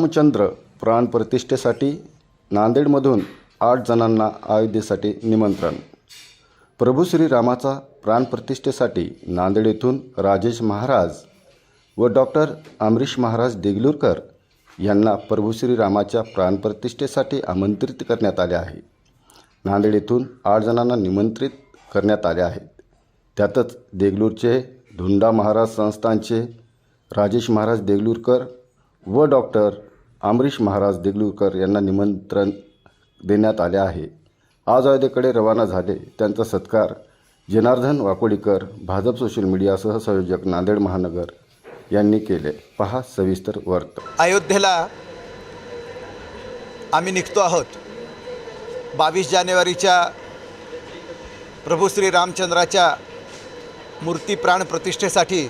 रामचंद्र प्राणप्रतिष्ठेसाठी नांदेडमधून आठ जणांना अयोध्येसाठी निमंत्रण. प्रभू श्रीरामाचा प्राणप्रतिष्ठेसाठी नांदेड येथून राजेश महाराज व डॉक्टर अमरीश महाराज देगलूरकर यांना प्रभू श्रीरामाच्या प्राणप्रतिष्ठेसाठी आमंत्रित करण्यात आले आहे. नांदेड येथून आठ जणांना निमंत्रित करण्यात आले आहेत. त्यातच देगलूरचे धुंडा महाराज संस्थानचे राजेश महाराज देगलूरकर व डॉक्टर अमरीश महाराज देगलूरकर यांना निमंत्रण देण्यात आले आहे. आज अयोध्येकडे रवाना झाले त्यांचा सत्कार जनार्दन वाकोडीकर भाजप सोशल मीडिया सहसंयोजक नांदेड महानगर यांनी केले. पहा सविस्तर वर्त. अयोध्येला आम्ही निघतो आहोत. बावीस जानेवारीच्या प्रभू श्री रामचंद्राच्या मूर्ती प्राण प्रतिष्ठेसाठी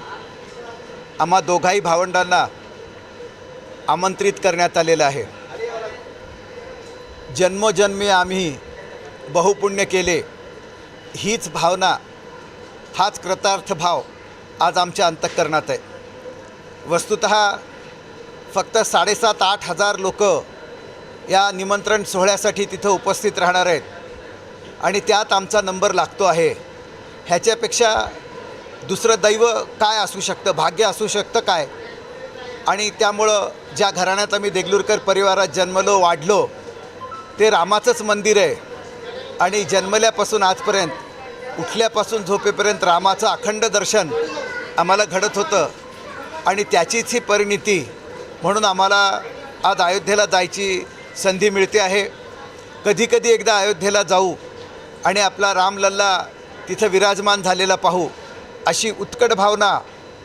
आम्हा दोघाही भावंडांना आमंत्रित करण्यात आलेलं आहे. जन्मोजन्मी आम्ही बहुपुण्य केले. हीच भावना हाच कृतार्थ भाव आज आमच्या अंतःकरणात आहे. वस्तुत फक्त साडेसात आठ हजार लोक या निमंत्रण सोहळ्यासाठी तिथं उपस्थित राहणार आहेत. आणि त्यात आमचा नंबर लागतो आहे. ह्याच्यापेक्षा दुसरं दैव काय असू शकतं? भाग्य असू शकतं काय? आणि त्यामुळं ज्या घराण्यात आम्ही देगलूरकर परिवारात जन्मलो वाढलो ते रामाचंच मंदिर आहे. आणि जन्मल्यापासून आजपर्यंत उठल्यापासून झोपेपर्यंत रामाचं अखंड दर्शन आम्हाला घडत होतं. आणि त्याचीच ही परिणिती म्हणून आम्हाला आज अयोध्येला जायची संधी मिळते आहे. कधीकधी एकदा अयोध्येला जाऊ आणि आपला रामलल्ला तिथं विराजमान झालेला पाहू अशी उत्कट भावना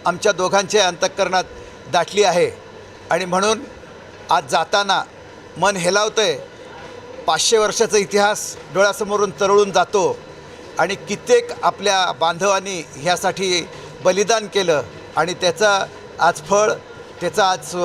आमच्या दोघांच्या अंतःकरणात दाटली आहे. आणि म्हणून आज जाताना मन हेलावतं आहे पाचशे वर्षाचा इतिहास डोळ्यासमोरून तरळून जातो. आणि कित्येक आपल्या बांधवांनी ह्यासाठी बलिदान केलं. आणि त्याचा आज फळ त्याचं आज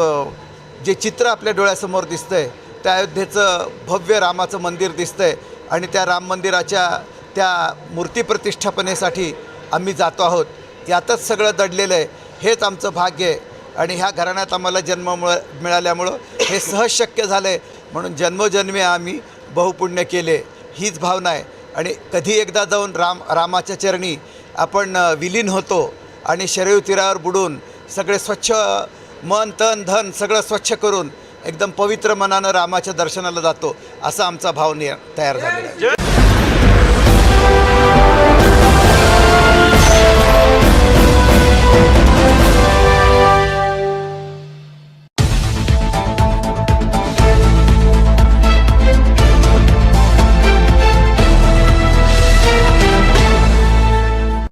जे चित्र आपल्या डोळ्यासमोर दिसतं आहे त्या अयोध्येचं भव्य रामाचं मंदिर दिसतं आहे आणि त्या राम मंदिराच्या त्या मूर्ती प्रतिष्ठापनेसाठी आम्ही जातो आहोत. यातच सगळं दडलेलं आहे. हेच आमचं भाग्य आहे. आणि ह्या घराण्यात आम्हाला जन्म मिळाल्यामुळं हे सहज शक्य झालं आहे म्हणून जन्मोजन्मी आम्ही बहुपुण्य केले हीच भावना आहे. आणि कधी एकदा जाऊन राम रामाच्या चरणी आपण विलीन होतो आणि शरीर तीरावर बुडून सगळे स्वच्छ मन तन धन सगळं स्वच्छ करून एकदम पवित्र मनानं रामाच्या दर्शनाला जातो असा आमचा भाव नि तयार झालेला आहे.